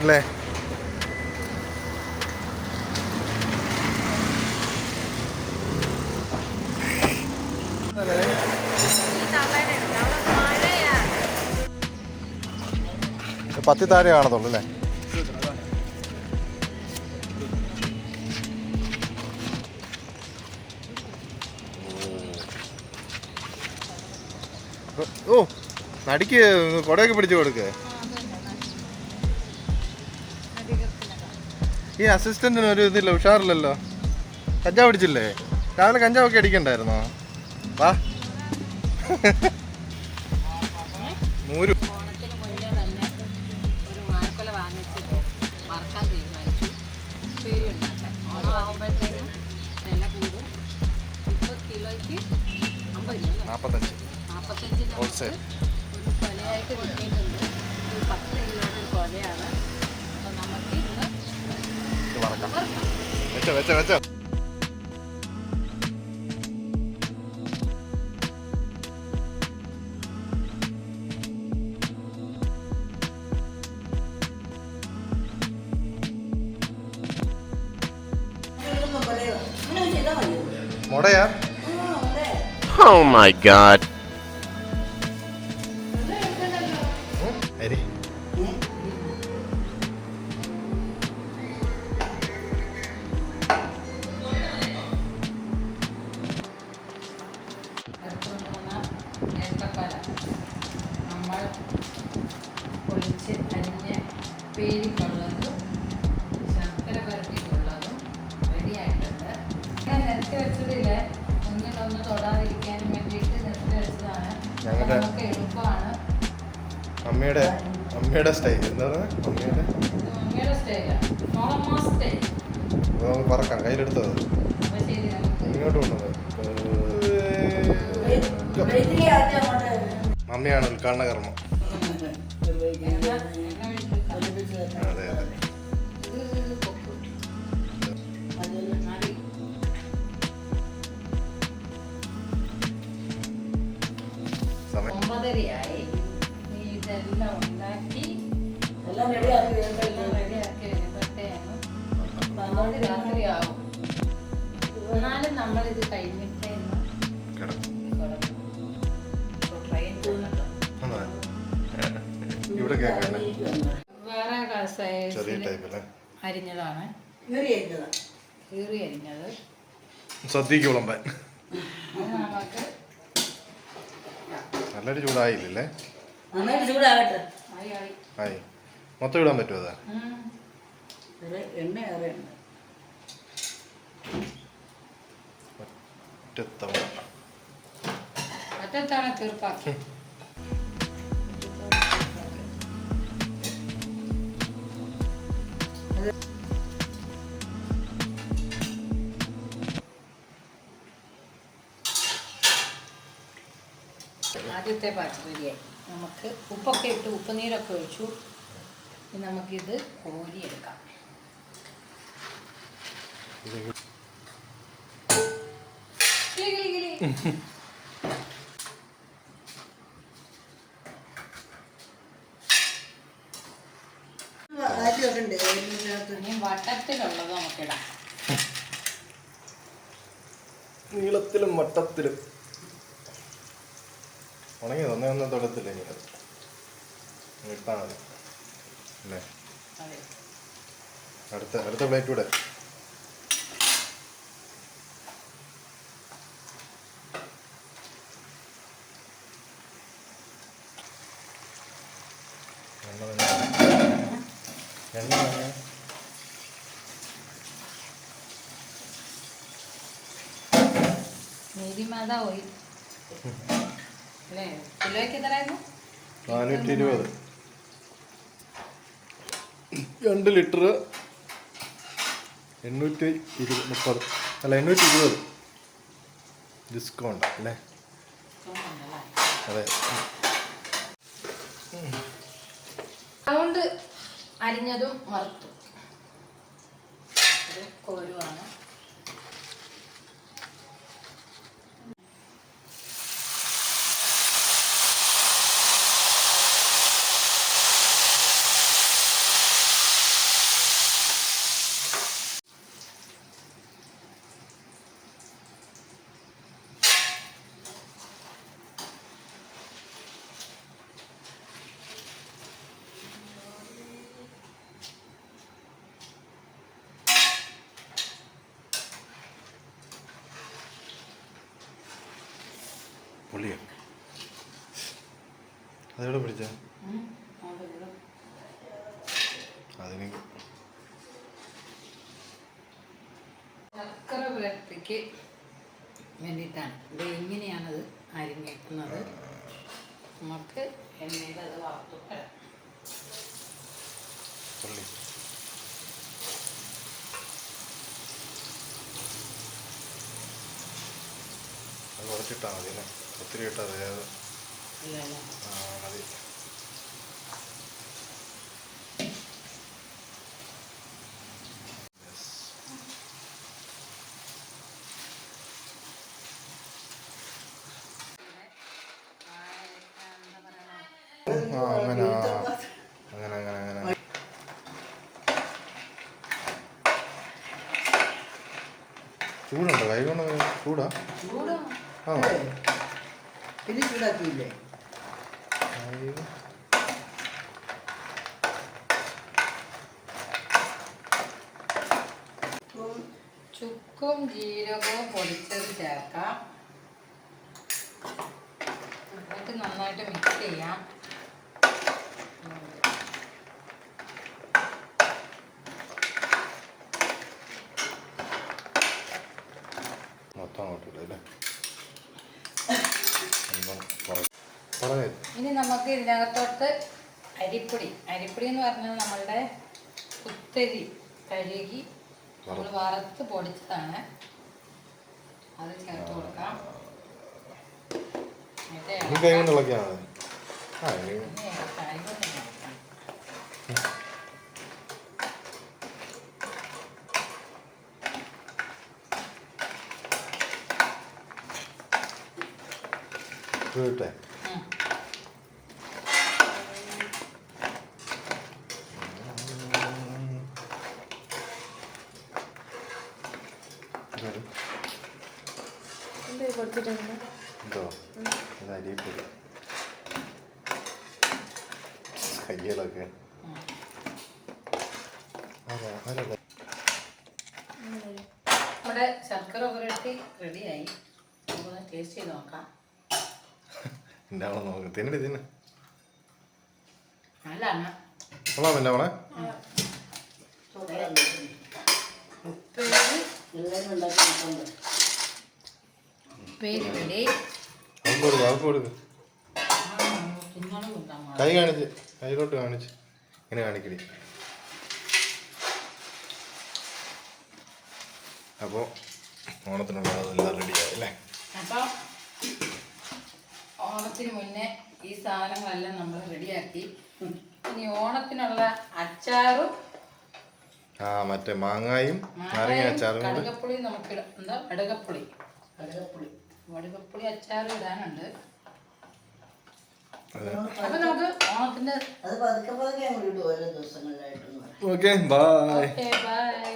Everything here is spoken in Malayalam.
അല്ലേ? പത്തി താഴെ കാണത്തുള്ളൂ അല്ലേ? ഓ നടിക്ക് കൊടയൊക്കെ പിടിച്ചു കൊടുക്ക്. ഈ അസിസ്റ്റന്റിന് ഒരു ഇതില്ല ഉഷാറില്ലല്ലോ. കഞ്ചാവ് പിടിച്ചില്ലേ? രാവിലെ കഞ്ചാവൊക്കെ അടിക്കണ്ടായിരുന്നോ? വാ. നാൽപ്പത്തഞ്ചിന് ഹോൾസെയിൽ കൊലയായിട്ട് കിട്ടിയിട്ടുണ്ട്. പത്ത് കിലോയുടെ കൊലയാണ് വറക്കാം വെച്ചോ വെച്ചോ വെച്ചോ. മുടയാ. Oh my god. നമ്മൾ പൊളിച്ച് അരിഞ്ഞ് പേരിക്കുള്ളതും ശർക്കര പരത്തിയിട്ടുള്ളതും റെഡിയായിട്ടുണ്ട് ഞാൻ നിരത്തി വെച്ചതിൽ ഒന്നിനൊന്ന് തൊടാതിരിക്കാനും വേണ്ടിയിട്ട് നിരത്തി വെച്ചതാണ് നമുക്ക് എളുപ്പമാണ് അമ്മയുടെ അമ്മയുടെ സ്റ്റൈൽ എന്താണ് അമ്മയുടെ അമ്മയുടെ സ്റ്റൈലാണ് സ്റ്റൈൽ പറക്കാം കയ്യിലെടുത്തത് ഇങ്ങോട്ട് കൊണ്ടുവന്നത് മമ്മിയാണ് ഉദ്ഘാടന കർമ്മം. അതെ അതെ. ഒമ്പതരയായി. ഇതെല്ലാം ഉണ്ടാക്കി ചെറിയ ടൈപ്പ് അല്ലേ അരിഞ്ഞതാണ്. കീറി അരിഞ്ഞത്? നല്ലൊരു ചൂടായില്ലേ? ആയി മൊത്തം ഇടാൻ പറ്റുമോ അതാ? ഒറ്റത്തവണ. ഒറ്റത്തവണ തീർപ്പാക്കി. ആദ്യത്തെ റെഡിയായി നമുക്ക് ഉപ്പൊക്കെ ഇട്ട് ഉപ്പുനീരൊക്കെ ഒഴിച്ചു. നമുക്കിത് കോരിയെടുക്കാം. കിളി, കിളി, കിളി. നമുക്കിടാം നീളത്തിലും വട്ടത്തിലും. ഉണങ്ങി തന്നേ ഒന്നും തൊടത്തില്ല ഇനി അത്? ഇട്ടാൽ മതി. അല്ലേ? അടുത്ത അടുത്ത പ്ലേറ്റ് കൂടെ. എണ്ണ എണ്ണ നീതിമാത ഓയിൽ അല്ലേ? കിലോയ്ക്ക് എത്രയായിരുന്നു? നാനൂറ്റി ഇരുപത് രണ്ട് ലിറ്റർ എണ്ണൂറ്റി ഇരുപത് മുപ്പത്. അല്ല എണ്ണൂറ്റി ഇരുപത് ഡിസ്കൗണ്ട് അല്ലേ? അതെ. അതുകൊണ്ട് അരിഞ്ഞതും വറുത്തു. ഇത് കോരുവാണ്. പുളിയോ അതെവിടെ പിടിച്ച. അതിന് ശർക്കര പുരട്ടിക്ക് വേണ്ടിയിട്ടാണ്. ഇത് ഇങ്ങനെയാണത് അരിഞ്ഞേക്കുന്നത്? നമുക്ക് എണ്ണയിൽ അത് വറുത്തു കുറച്ചിട്ടാൽ മതി അല്ലേ ഒത്തിരി ഇട്ടാൽ മതി. അത് മതി. അങ്ങനെ അങ്ങനെ അങ്ങനെ ചൂടുണ്ടോ? കൈ കൊണ്ട് ചൂടാ. പിന്നെ ചൂടാക്കിയില്ലേ? ചുക്കും ജീരകവും പൊടിച്ചത് ചേർക്കാം. എന്നിട്ട് നന്നായിട്ട് മിക്സ് ചെയ്യാം മൊത്തം അങ്ങോട്ടില്ല അല്ലേ ഒന്നും കുറ- പറഞ്ഞേ ഇനി നമുക്ക് ഇതിനകത്തോട്ട് അരിപ്പൊടി. അരിപ്പൊടി എന്ന് പറഞ്ഞാൽ നമ്മളുടെ കുത്തരി കഴുകി നമ്മൾ വറുത്ത്. പൊടിച്ചതാണ്. അത് ചേർത്ത് കൊടുക്കാം എന്നിട്ട് ഇനി കൈ കൊണ്ട് ഇളക്കിയാൽ മതി ആ ഇനി ഇനി കരികൊക്കെ ചേർക്കാം. ഇതൊരു? എന്തോ ഇത്? അരിയിട്ടില്ല കയ്യിലൊക്കെ നമ്മുടെ ശർക്കര റെഡിയായി നമുക്കൊന്ന് ടേസ്റ്റ് ചെയ്ത് നോക്കാം. എന്റെ നമുക്ക്. തിന്നടി തിന്ന്. കൊള്ളാം എന്റെ അവളെ കൈ കാണിച്ച് കൈയിലോട്ട് കാണിച്ച്. ഇങ്ങനെ കാണിക്കടി. അപ്പോൾ ഓണത്തിനുള്ളതെല്ലാം റെഡിയായി അല്ലേ? അപ്പം ഓണത്തിന് മുന്നേ ഈ സാധനങ്ങളെല്ലാം നമ്മൾ റെഡിയാക്കി. ഇനി ഓണത്തിനുള്ള അച്ചാറും ആ മറ്റേ മാങ്ങായും നാരങ്ങ അച്ചാറും കൂടി. കടുകപ്പുളി നമുക്ക്. എന്താ? വടുകപ്പുളി. കടകപ്പുളി വടുകപ്പുളി അച്ചാർ ഇടാനുണ്ട്. അപ്പൊ നമുക്ക് ഓണത്തിന്റെ ഓക്കെ ബൈ.